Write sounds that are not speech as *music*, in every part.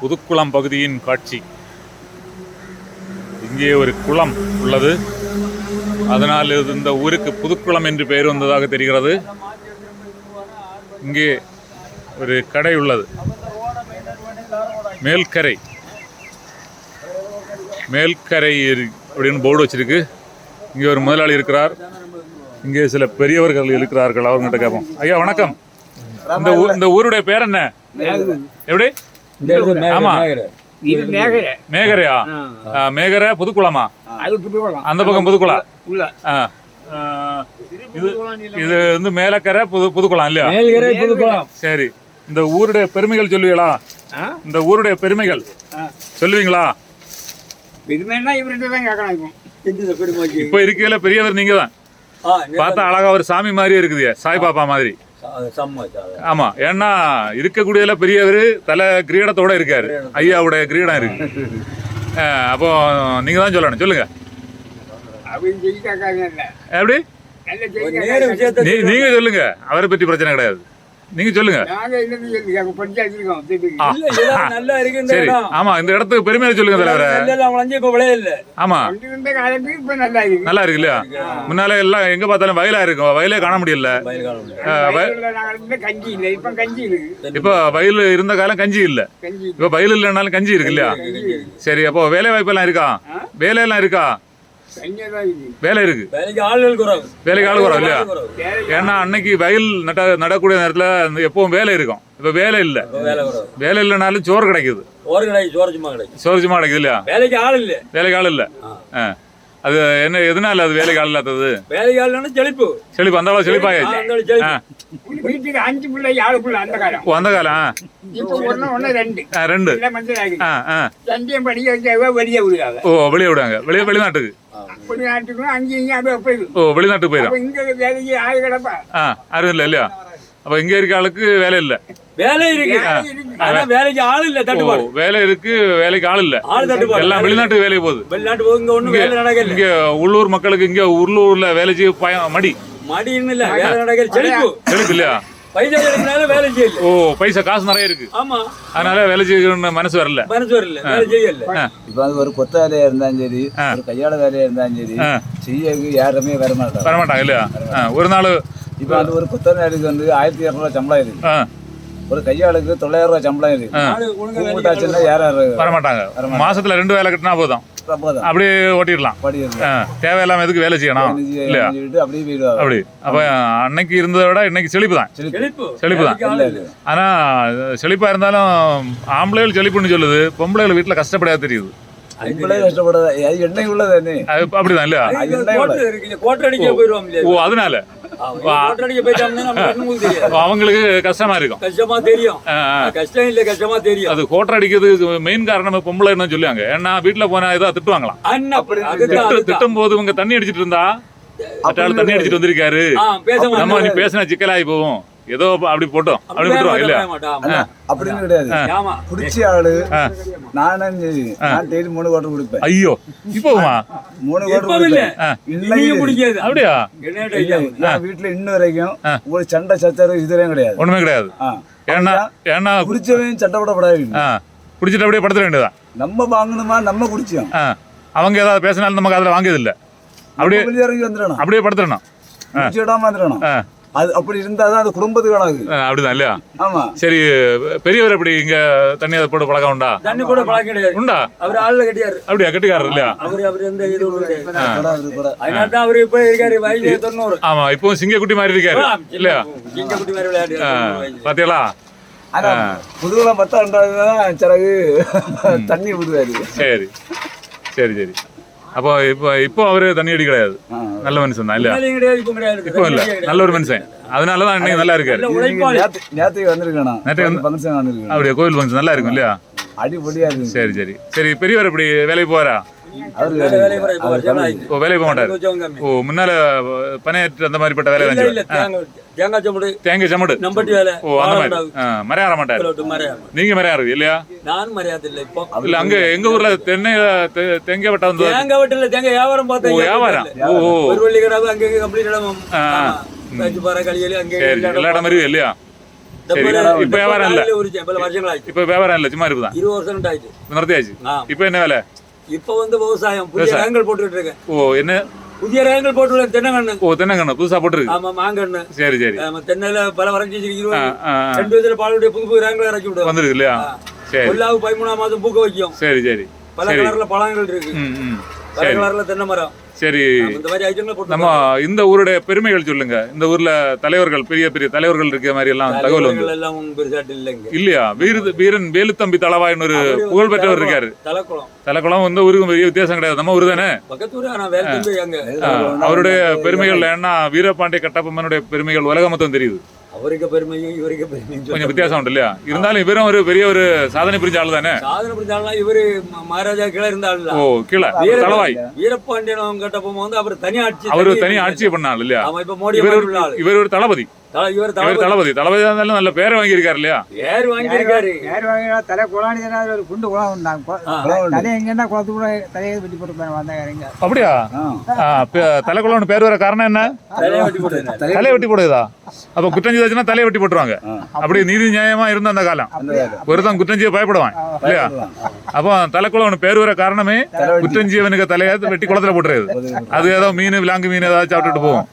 புதுக்குளம் பகுதியின் காட்சி. இங்கே ஒரு குளம் உள்ளது. அதனால் இது இந்த ஊருக்கு புதுக்குளம் என்று பெயர் வந்ததாக தெரிகிறது. இங்கே ஒரு கடை உள்ளது. மேல்கரை. மேல்கரை அப்படின்னு போர்டு வச்சிருக்கு. இங்கே ஒரு முதலாளி இருக்கிறார். இங்கே சில பெரியவர்கள் இருக்கிறார்கள். அவங்ககிட்ட கேட்போம். ஐயா வணக்கம். இந்த ஊருடைய பேர் என்ன? எப்படி? ஆமா. இது மேகரை. மேகரையா? மேகரை புதுக்குளமா? அது புதுக்குளம் அந்த பக்கம் புதுக்குளம் உள்ள. இது இது வந்து மேலக்கரை புது புதுக்குளம் இல்லையா? மேல்கரை புதுக்குளம். சரி. இந்த ஊருடைய பெருமைகள் சொல்லுவீங்களா? இந்த ஊருடைய பெருமைகள் சொல்லுவீங்களா? பெருமைன்னா இவர்கிட்ட தான் கேட்கணும் இப்போ. இப்ப இருக்கையில பெரியவர் நீங்க தான் பார்த்தா அழகா ஒரு சாமி மாதிரி இருக்குது சாய்பாபா மாதிரி. ஆமா ஏன்னா இருக்கக்கூடியதுல பெரியவர் தலை கிரீடத்தோட இருக்காரு. ஐயாவுடைய கிரீடம் இருக்கு. அப்போ நீங்க தான் சொல்லணும். சொல்லுங்க. எப்படி? நீங்க சொல்லுங்க. அவரை பற்றி பிரச்சனை கிடையாது. நீங்க சொல்லுங்க. சரி. ஆமா இந்த இடத்துக்கு பெருமையை சொல்லுங்க தலைவர. ஆமா. நல்லா இருக்கு. இல்லையா? முன்னால எல்லாம் எங்க பார்த்தாலும் வயலா இருக்கும். வயலே காண முடியல. இப்போ கஞ்சி இருக்கு இப்ப வயல் இருந்த காலம் கஞ்சி இல்ல. கஞ்சி இப்ப வயல் இல்லைனாலும் கஞ்சி இருக்கு இல்லையா? சரி அப்போ வேலை வாய்ப்பு எல்லாம் இருக்கா? கஞ்சியாக தான் இருக்கு? வேலை இருக்கு. வேலைக்கு ஆள் குறவு. இல்லையா? ஏன்னா அன்னைக்கு வயல் நட நடக்கூடிய நேரத்துல எப்பவும் வேலை இருக்கும். இப்ப வேலை இல்ல. வேலை குறவு. வேலை இல்லைனாலும் சோறு கிடைக்குது. சோறு சும்மா கிடைக்குது. இல்லையா? வேலைக்கு ஆள் இல்ல. வேலைக்கு ஆள் இல்ல. அது என்ன எதனால அது வேலைக்கு ஆள் இல்லாதது? வேலைக்கு ஆள் செழிப்பு. செழிப்பு அந்த அளவு செழிப்பாயாச்சு. வீட்டுக்கு அஞ்சு பிள்ளை ஏழு பிள்ளை அந்த காலம். அந்த காலம். இப்போ ஒன்று ஒன்று ரெண்டு. ரெண்டு. இல்லை மஞ்சள் ஆகுது ஆ ஆ. சந்தியம் படிக்க வெளியே விடுவாங்க ஓ வெளியே விடுவாங்க வெளியே வெளிநாட்டுக்கு. வெளிநாட்டுக்கும் அங்கேயும் இங்கேயும் அப்படியே போயிடும். ஓ வெளிநாட்டுக்கு போயிடும். அப்போ இங்கே வேலைக்கு ஆள் கிடப்பா. ஆ அருள் இல்லை இல்லையா? அப்ப இங்க இருக்க ஆளுக்கு வேலை இல்ல. வேலை இருக்கு. வேலை. ஆனா வேலைக்கு ஆள் இல்ல தட்டுப்பாடு. வேலை இருக்கு வேலைக்கு ஆள் இல்ல. ஆள் தட்டுப்பாடு. எல்லாம் வெளிநாட்டுக்கு வேலைக்கு போகுது. வெளிநாட்டு போய் இங்க ஒண்ணும் வேலை நடக்கல. இங்க உள்ளூர் மக்களுக்கு இங்க உள்ளூர்ல வேலை செய்ய பயம் மடி. மடின்னு இல்ல வேலை நடக்கல. செழிப்பு. செழிப்பு இல்லையா? பைசா கிடைக்கனால வேலை செய்யல. ஓ பைசா காசு நிறைய இருக்கு. ஆமா. அதனால வேலை செய்யணும்னு மனசு வரல. மனசு வரல. வேலை செய்யல. இப்ப அது ஒரு கொத்த வேலையா இருந்தாலும் சரி ஒரு கையாள வேலையா இருந்தாலும் சரி. செய்யக்கு யாருமே வர மாட்டாங்க இல்லையா? ஒரு நாள் இப்ப அது ஒரு கொத்த வேலைக்கு வந்து ஆயிரத்தி இரநூறுவா சம்பளம் இருக்கு ஒரு கையாளுக்கு தொள்ளாயிரம் ரூபாய் சம்பளம் இருக்கு யாரும் வரமாட்டாங்க. மாசத்துல ரெண்டு வேலை கட்டினா போதும். போதும். அப்படியே ஓட்டிடலாம். தேவையில்லாம எதுக்கு வேலை செய்யணும்? இல்லையா? அப்படி. அப்ப அன்னைக்கு இருந்ததை விட இன்னைக்கு செழிப்பு தான். செழிப்பு. தான். ஆனா செழிப்பா இருந்தாலும் ஆம்பளைகள் செழிப்புன்னு சொல்லுது பொம்பளைகள் வீட்டுல கஷ்டப்படாத தெரியுது. அப்படிதான் இல்லையா? ஓ அதனால. அவங்களுக்கு கஷ்டமா இருக்கும். கஷ்டமா தெரியும். கஷ்டம் இல்ல கஷ்டமா தெரியும். அது கோட்டை அடிக்கிறதுக்கு மெயின் காரணம் பொம்பளைன்னு சொல்லுவாங்க. ஏன்னா வீட்டுல போனா ஏதோ திட்டுவாங்களாம். திட்டும் போது இவங்க தண்ணி அடிச்சிட்டு இருந்தா? தண்ணி அடிச்சிட்டு வந்திருக்காரு. நம்ம நீ. பேசினா சிக்கலாகி போவோம் ஏதோ அப்படி போட்டோம். அப்படி மாட்டேன், ஆமா. அப்படின்னு கிடையாது. ஆமா. குடிச்ச ஆளு நானும் நான் டெய்லி மூணு குவாட்டர் குடிப்பேன். ஐயோ இப்போமா மூணு குவாட்டர் இல்ல. குடிக்காது அப்படியா? நான் வீட்டுல இன்ன வரைக்கும் ஒரு சண்டை சச்சரவு இதுலயும் கிடையாது. ஒண்ணுமே கிடையாது. ஏன்னா ஏன்னா குடிச்சவன் சண்டைப்படப்படாது ஆ, குடிச்சிட்டு அப்படியே படுத்துட வேண்டியதான் நம்ம வாங்கணுமா? நம்ம குடிச்சோம். அவங்க ஏதாவது பேசினாலும் நமக்கு அதில் வாங்கியது இல்லை அப்படியே இறங்கி வந்துடணும். அப்படியே படுத்துடணும். வந்துடணும். அது அப்படி இருந்தாதான் அது குடும்பத்துக்கு அழகு அப்படிதான் இல்லையா? ஆமா. சரி பெரியவர் எப்படி இங்க தண்ணி அதை போட்டு பழக்கம் உண்டா? தண்ணி கூட பழக்கம் கிடையாது. உண்டா? அவர் ஆள்ல கட்டியாரு. அப்படியா கெட்டிக்காரர் இல்லையா? அவரு அவர் எந்த இது அதனால தான் அவரு இப்ப இருக்காரு வயசு தொண்ணூறு. ஆமா இப்போ சிங்கக்குட்டி மாதிரி இருக்காரு இல்லையா? சிங்க குட்டி மாதிரி விளையாடு ஆ, பாத்தீங்களா ஆனா புதுகுளம் பத்தாண்டாதான் சிறகு தண்ணி விடுவாரு. சரி சரி சரி. அப்போ இப்போ இப்போ அவரு தண்ணி அடி கிடையாது. நல்ல மனுஷன் தான் கிடையாது இப்ப இல்ல. நல்ல ஒரு மனுஷன். அதனால தான் இன்னைக்கு நல்லா இருக்காரு. நேத்துக்கு வந்திருக்கேன் அப்படியே கோவில் ஃபங்க்ஷன் நல்லா இருக்கும் இல்லையா? அடிப்படியா இருக்கு. சரி சரி. சரி பெரியவர் இப்படி வேலைக்கு போவாரா? வேலை வேலை. ஓ வேலைக்கு போக மாட்டாரு. ஓ முன்னால பனையாற்று அந்த மாதிரிப்பட்ட வேலை தேங்காய் சம்படு. தேங்காய் சமடு நம்பட்டி வேலை. ஓ அந்த மாதிரி. மறையாற மாட்டாரு. மறையாது நீங்க மறையாரு இல்லையா? நான் மரியாதை இல்லை இப்போ. இல்ல அங்க எங்க ஊர்ல தென்னை தெ- தெங்க வெட்ட வந்து தேங்காய் வெட்டில தேங்காய் வியாபாரம் ஓ பார்த்தேன் வியாபாரம் ஓ ஓ. ஒரு வள்ளி கடை அங்கே கம்ப்ளீட் இடம். ஆ. வச்சு பாறை களியலி அங்கே சரி எல்லா இடம் மாதிரியும் இல்லையா? சரி இப்ப வியாபாரம் இல்ல. ஒரு பல வருஷங்கள் ஆயிடுச்சு இப்ப வியாபாரம் இல்ல சும்மா இருக்குதான் இருபது வருஷம் ஆயிடுச்சு நிறுத்தியாச்சு? ஆ. இப்ப என்ன வேலை? இப்ப வந்து விவசாயம். புதிய. ரகங்கள் போட்டுட்டு இருக்கேன். ஓ என்ன? புதிய ரகங்கள் போட்டு தென்னங்கண்ணு. ஓ தென்னங்கண்ணு புதுசா போட்டுருக்கு. ஆமா மாங்கண்ணு. சரி சரி. ஆமா, தென்னையில பல வரைஞ்சி ஆ. ரெண்டு வயசுல பாலுடைய புது புது ரகங்களை இறக்கி விடுவோம் வந்துருக்கு இல்லையா? சரி. பதிமூணாம் மாதம் பூக்க வைக்கும். சரி சரி. பல கலர்ல பழங்கள் இருக்கு. சரி. தென்னை மரம். நம்ம இந்த ஊருடைய பெருமைகள் சொல்லுங்க. இந்த ஊர்ல தலைவர்கள் பெரிய பெரிய தலைவர்கள் இருக்க மாதிரி எல்லாம் தகவல் வந்து இல்லையா? வீர வீரன் வேலுத்தம்பி தளவாயின்னு ஒரு புகழ்பெற்றவர் இருக்காரு. தலைக்குளம் வந்து ஊருக்கும் பெரிய வித்தியாசம் கிடையாது. நம்ம ஊர் தானே? அவருடைய பெருமைகள் என்ன வீரபாண்டிய கட்டபொம்மனுடைய பெருமைகள் உலக மொத்தம் தெரியுது. அவருக்கு பெருமையும் இவருக்கு பெருமையும் கொஞ்சம் வித்தியாசம் உண்டு இல்லையா? இருந்தாலும் இவரும் ஒரு பெரிய ஒரு சாதனை புரிஞ்ச ஆளு தானே? சாதனை புரிஞ்சாலும் இவரு ம- மகாராஜா கீழே இருந்த ஆள் ஓ கீழே. தளவாய் வீரபாண்டியன் கட்டப்போ வந்து அவர் தனி ஆட்சி அவரு தனி ஆட்சியை பண்ண ஆள் இல்லையா? ஆமா இப்ப மோடி இவர் ஒரு தளபதி. இவர் தளபதி. தளபதி. தளபதி இருந்தாலும் நல்ல பேரை வாங்கியிருக்காரு இல்லையா? பேர் வாங்கியிருக்காரு. யார் வாங்கினா தலை குழாணி தானே ஒரு குண்டு குளம் இருந்தாங்க. தலை எங்கன்னா குளத்து கூட தலையை வெட்டி போட்டு வந்தாங்க அப்படியா? ஆ. தலைக்குள்ளன்னு பேர் வர காரணம் என்ன? தலையை வெட்டி போட்டுருந்தாரு. தலையை வெட்டி போடுதா? அப்ப குற்றம் செய்தாச்சுன்னா தலையை வெட்டி போட்டுருவாங்க. அப்படி நீதி நியாயமா இருந்த அந்த காலம். ஒருத்தன் குற்றம் செய்ய பயப்படுவான் இல்லையா? அப்போ தலைக்குள்ள பேர் வர காரணமே குற்றம் செய்யவனுக்கு தலையை வெட்டி குளத்துல போட்டுறது. அது ஏதோ மீன் விலாங்கு மீன் ஏதாவது சாப்பிட்டுட்டு போகும்.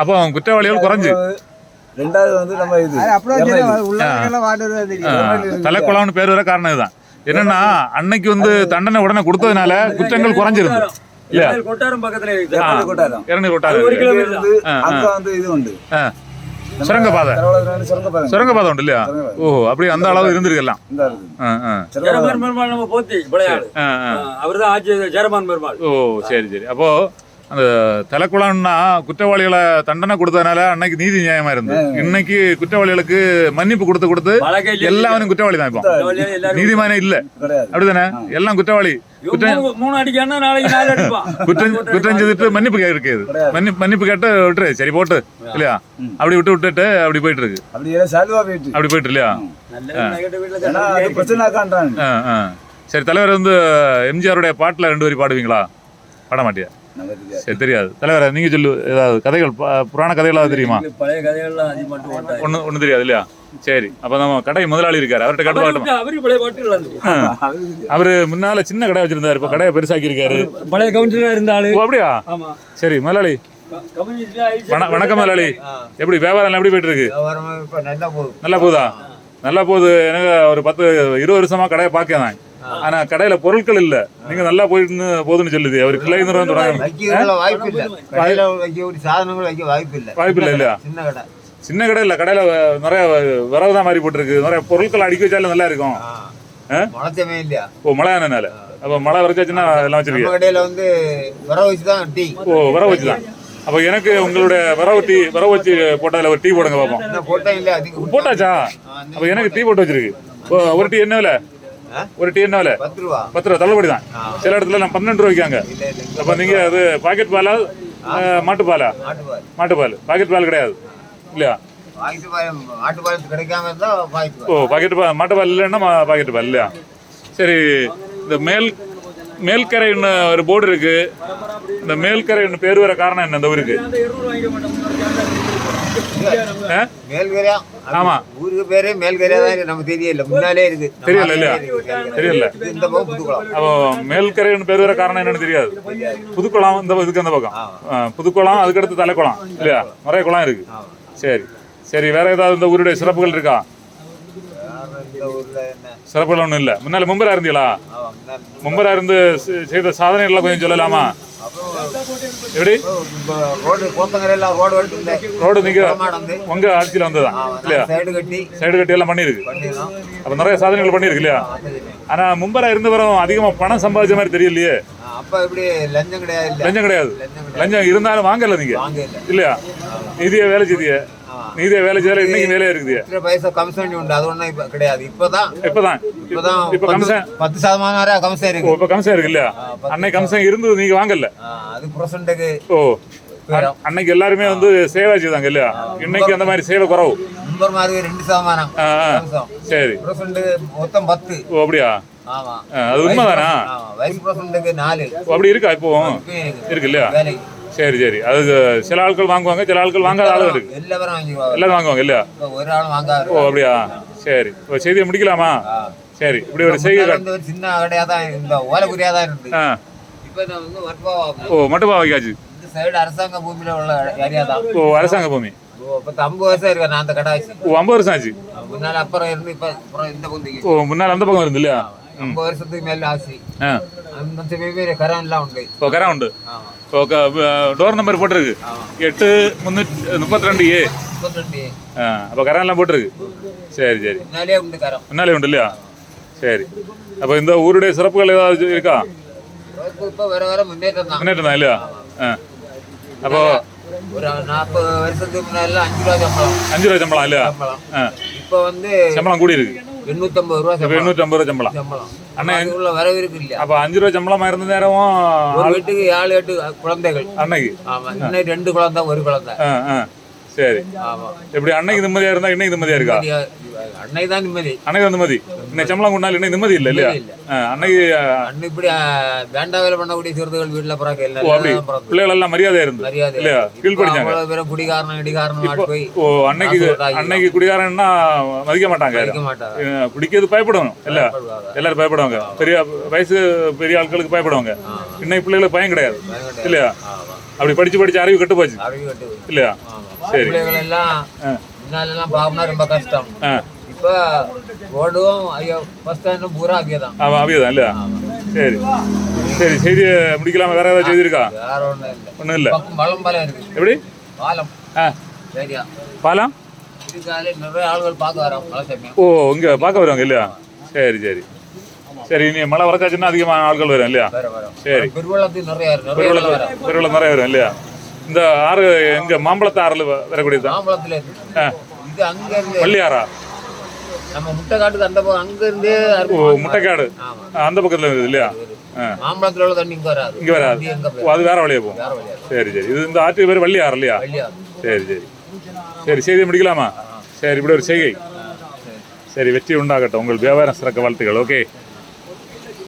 அப்போ குற்றவாளிகள் குறைஞ்சு. ரெண்டாவது வந்து நம்ம இது பேர் வர காரணம் இதுதான். என்னன்னா அன்னைக்கு வந்து தண்டனை உடனே கொடுத்ததுனால குற்றங்கள் குறைஞ்சிருந்து கொட்டாரம். பக்கத்துல கொட்டாரம். அங்க வந்து இது உண்டு. சுரங்கப்பாதை. சுரங்கப்பாதை உண்டு. இல்லையா? ஓ அப்படி அந்த அளவு இருந்திருக்கலாம். பெருமாள் நம்ம போத்தி விளையாடு. அவர் தான் ஆட்சி பெருமாள். ஓ சரி சரி. அப்போ அந்த தலைக்குளம்னா குற்றவாளிகளை தண்டனை கொடுத்ததுனால அன்னைக்கு நீதி நியாயமா இருந்தது. இன்னைக்கு குற்றவாளிகளுக்கு மன்னிப்பு கொடுத்து கொடுத்து எல்லாரும் குற்றவாளி தான் இப்போ நீதிமானே இல்ல. அப்படிதானே? எல்லாம் குற்றவாளி. *laughs* குற்றம் குற்றம் செய்துட்டு மன்னிப்பு கேட்குது. மன்னிப்பு மன்னிப்பு கேட்டு விட்டுரு. சரி போட்டு. இல்லையா? அப்படி விட்டு விட்டுட்டு அப்படி போயிட்டு இருக்கு அப்படி போயிட்டு. அப்படி போயிட்டு இல்லையா. சரி தலைவர் வந்து எம்ஜிஆருடைய பாட்டுல ரெண்டு வரி பாடுவீங்களா? பாட மாட்டியா? தெரியாது. சரி தெரியாது. தலைவர் நீங்க சொல்லு ஏதாவது கதைகள் ப- புராண கதைகளாவது தெரியுமா? பழைய கதைகள்லாம் ஒண்ணு ஒண்ணு தெரியாது இல்லையா? சரி அப்ப நம்ம கடை முதலாளி இருக்காரு அவர்கிட்ட கட்டு பாட்டுமா அவரு பழைய பாட்டுகள் வந்து அது அவரு முன்னால சின்ன கடை வச்சிருந்தாரு இப்ப கடையை பெருசாக்கி இருக்காரு. பழைய கவுன்சிலரா இருந்த ஆளு ஓ அப்படியா? ஆமா. சரி முதலாளி. வணக்கம் முதலாளி. எப்படி வியாபாரம் எல்லாம் எப்படி போயிட்டு இருக்கு இப்போ நல்லா போகுது. நல்லா போகுதா? நல்லா போகுது எனக்கு ஒரு பத்து இருபது வருஷமா கடையை பார்க்கதான் ஆனா கடையில பொருட்கள் இல்ல. நீங்க நல்லா போயிட்டு போகுதுன்னு சொல்லுது. அவர் கிளை நிறுவனம் தொடங்க வாய்ப்பு இல்லை. கடையில் வைக்க ஒரு சாதனங்கள் வைக்க வாய்ப்பு இல்லை. வாய்ப்பு இல்லை இல்லையா? சின்ன கடை. சின்ன கடை இல்ல. கடையில நிறைய விறகு தான் மாறி போட்டுருக்கு. நிறைய பொருட்கள் அடுக்கி வச்சாலும் நல்லா இருக்கும். இல்லையா? ஓ மழை ஆனதுனால அப்ப மழை வரைச்சாச்சுன்னா எல்லாம் நம்ம வச்சிருக்கீங்க கடையில் வந்து வர வச்சு தான் டீ. ஓ விறகு வச்சு தான். அப்ப எனக்கு உங்களுடைய விறகு டீ விறகு வச்சு போட்டதுல ஒரு டீ போடுங்க அதிகம் போட்டாச்சா? அப்ப எனக்கு டீ போட்டு வச்சிருக்கு. ஓ, ஒரு டீ என்ன விலை? ஒரு டீ என்ன விலை பத்து ரூபா. பத்து ரூபா தள்ளுபடி தான். சில இடத்துல நான் பன்னெண்டு ரூபா இல்லை அப்ப நீங்க அது பாக்கெட் பாலா மாட்டுப்பாலா மாட்டுப்பால். பாக்கெட் பால். கிடையாது. இல்லையா? ஓ பாக்கெட் பால் மாட்டுப்பால் இல்லைன்னா பாக்கெட் பால் இல்லையா? சரி இந்த மேல் மேல்கரைன்னு ஒரு போர்டு இருக்கு. இந்த மேல்கரைன்னு பேர் வர காரணம் என்ன? இந்த ஊருக்கு? மேல்கரையா. ஆமா. ஊருக்கு பேரே மேல்கரையா தான் இருக்கு நம்ம தெரியல. முன்னாலே இருக்கு. தெரியல இல்லையா. தெரியல. இந்த பக்கம் புதுக்குளம். அப்போ மேல்கரைன்னு பேர் வர காரணம் என்னன்னு தெரியாது. புதுக்குளம் இந்த இதுக்கு அந்த பக்கம். புதுக்குளம் அதுக்கடுத்து தலைக்குளம் இல்லையா? நிறைய குளம் இருக்கு. சரி. சரி வேற ஏதாவது இந்த ஊருடைய சிறப்புகள் இருக்கா? சிறப்புகள் ஒன்றும் இல்லை. முன்னால மும்பரா இருந்தீங்களா? மும்பரா இருந்து செய்த சாதனைகளை கொஞ்சம் சொல்லலாமா? எப்படி ரோடு கோத்தங்கரையில் ரோடு எடுத்துருந்தேன் ரோடு நீங்க உங்க ஆட்சியில வந்ததா இல்லையா சைடு கட்டி சைடு கட்டி எல்லாம் பண்ணிருக்கு அப்ப நிறைய சாதனைகள் பண்ணிருக்கு இல்லையா ஆனா மும்பரா இருந்து வரும் அதிகமா பணம் சம்பாதிச்ச மாதிரி தெரியலையே அப்ப இப்படி லஞ்சம் கிடையாது லஞ்சம் கிடையாது லஞ்சம் இருந்தாலும் வாங்கல நீங்க வாங்க இல்ல இல்லையா நீதியா வேலை செய்திய ஆ. நீதியா வேலை செய்யல இன்னைக்கு வேலையா இருக்குது இத்தனை பைசா கமிஷன் உண்டு. அது இப்ப கிடையாது. இப்பதான் இப்பதான். இப்பதான் இப்ப கமிஷன் பத்து சதமானம் வரை கமிஷன் இருக்கு இப்ப கமிஷன் இருக்கு இல்லையா? அன்னைக்கு கமிஷன் இருந்தது நீங்க வாங்கல? அது புரசண்டுக்கு ஓ அன்னைக்கு எல்லாருமே வந்து சேவை செய்தாங்க இல்லையா? இன்னைக்கு அந்த மாதிரி சேவை குறவு. நம்பர் மாதிரி ரெண்டு சதமானம் சரி. மொத்தம் பத்து. ஓ அப்படியா? அது உண்மைதானா? வைஸ் புரசண்டுக்கு நாலு. அப்படி இருக்கா இப்போ? இருக்கு. இல்லையா? சரி சரி. அது சில ஆட்கள் வாங்குவாங்க சில ஆட்கள் வாங்காத ஆளும் இருக்கு. எல்லாரும் வாங்குவாங்க இல்லையா? ஒரு ஆளும் வாங்காது ஓ அப்படியா? சரி. இப்போ செய்தியை முடிக்கலாமா? சரி. இப்படி ஒரு செய்தி சின்ன கடையா தான் இந்த ஓலக்குரியா தான் இருந்தது ஆ. இப்போ நான் வந்து வர்ப்பாவாகும் ஓ மட்டும் வைக்காச்சு இந்த சைடு அரசாங்க பூமியில உள்ள ஏரியா தான். ஓ அரசாங்க பூமி. ஓ, ஐம்பது வருஷம் இருக்கேன் நான் அந்த கடை வச்சு. ஓ ஐம்பது வருஷம் ஆச்சு. முன்னால அப்புறம் இருந்து இப்போ அப்புறம் இந்த பந்திக்கு ஓ முன்னால் அந்த பக்கம் இருந்து இல்லையா? ஐம்பது வருஷத்துக்கு மேல ஆச்சு. அந்த கரம் எல்லாம் உண்டு. இப்போ கரம் உண்டு. ஆமா. இப்போ டோர் நம்பர் போட்டிருக்கு. எட்டு முந்நூற்றி முப்பத்தி ரெண்டு ஏ. ஆ அப்போ கரம் எல்லாம் போட்டிருக்கு. சரி சரி. முன்னாலே உண்டு இல்லையா? சரி. அப்போ இந்த ஊருடைய சிறப்புகள் ஏதாவது இருக்கா? முன்னேற்றம் தான். இல்லையா? ஆ. அப்போ ஒரு நாற்பது வருஷத்துக்கு முன்னாடி அஞ்சு ரூபா சம்பளம். அஞ்சு ரூபா சம்பளம் இல்லையா? இப்போ வந்து சம்பளம் கூடி இருக்கு எண்ணூத்தம்பது ரூபா எண்ணூற்றம்பது ரூபா சம்பளம். சம்பளம். அண்ணா, உள்ள வரவு இருக்கு இல்லையா? அப்போ அஞ்சு ரூபா சம்பளமா இருந்த நேரமும் ஒரு வீட்டுக்கு ஏழு எட்டு குழந்தைகள். அன்னைக்கு? ஆமா இன்னும் ரெண்டு குழந்தை ஒரு குழந்தை. சரி. ஆமா. எப்படி அன்னைக்கு நிம்மதியா இருந்தா இன்னைக்கு நிம்மதியா இருக்கா? அன்னை தான் நிம்மதி. அன்னைக்கு வந்து நிம்மதி? இன்னைக்கு சம்பளம் கொண்டாலும் இன்னைக்கு நிம்மதி இல்லை இல்லையா? அன்னைக்கு ஆ, அன்னை இப்படி ஆ, வேண்டா வேலை பண்ணக்கூடிய சிறுத்தைகள் வீட்டுல அப்படி. எல்லாம் பிள்ளைகள் எல்லாம் மரியாதையா இருந்து. மரியாதை இல்லையா? ஃபீல் இப்போ படிச்சாங்க அவ்வளவு பேரும் குடிகாரன் இடிகாரன் போய் ஓ அன்னைக்கு அன்னைக்கு குடிகாரன்னா மதிக்க மாட்டாங்க. குடிக்கிறது பயப்படணும் இல்ல? பயப்படுவாங்க. எல்லாரும் பயப்படுவாங்க. பெரிய வயசு பெரிய ஆட்களுக்கு பயப்படுவாங்க. இன்னைக்கு பிள்ளைகளுக்கு பயம் கிடையாது. இல்லையா. அப்படி படிச்சு படிச்சு அறிவு கெட்டு போச்சு இல்லையா. சரி. பிள்ளைகள் எல்லாம் பாவம்னா ரொம்ப கஷ்டம். இப்ப ரோடும் ஐயோ பஸ் ஸ்டாண்டும் பூரா அங்கே தான் ஆமாம் அவியதான் இல்லையா சரி சரி செய்தியை முடிக்கலாமா வேற ஏதாவது செய்தி இருக்கா வேற ஒண்ணும் இல்லை ஒன்றும் இல்லை பழம் பாலம் இருக்கு எப்படி பாலம் ஆ சரியா பாலம் இதுக்காலே நிறைய ஆளுகள் பார்க்க வரோம் மழை சமயம் ஓ இங்கே பார்க்க வருவாங்க இல்லையா சரி சரி சரி இனி மழை வரக்காச்சுன்னா அதிகமான ஆட்கள் வரும் இல்லையா சரி. பெருவள்ளத்துக்கு நிறைய நிறைய வரும் பெருவெள்ள நிறைய வரும் இல்லையா இந்த ஆறு எங்க மாம்பழத்து ஆறுல வரக்கூடியது தான் மாம்பழத்துல. இது அங்க இருந்து நம்ம முட்டை காட்டுக்கு அந்த பக்கம் அங்க இருந்தே ஓ முட்டைக்காடு. அந்த பக்கத்துல இருக்குது இல்லையா? மாம்பழத்துல உள்ள தண்ணி இங்க வராது. இங்க வராது. அது வேற வழியா போகும். வேற வழியா சரி சரி. இது இந்த ஆற்று பேர் வள்ளி ஆறு இல்லையா சரி சரி. சரி செய்தி முடிக்கலாமா? சரி இப்படி ஒரு செய்கை. சரி. வெற்றி உண்டாகட்டும். உங்கள் வியாபாரம் சிறக்க வாழ்த்துக்கள். ஓகே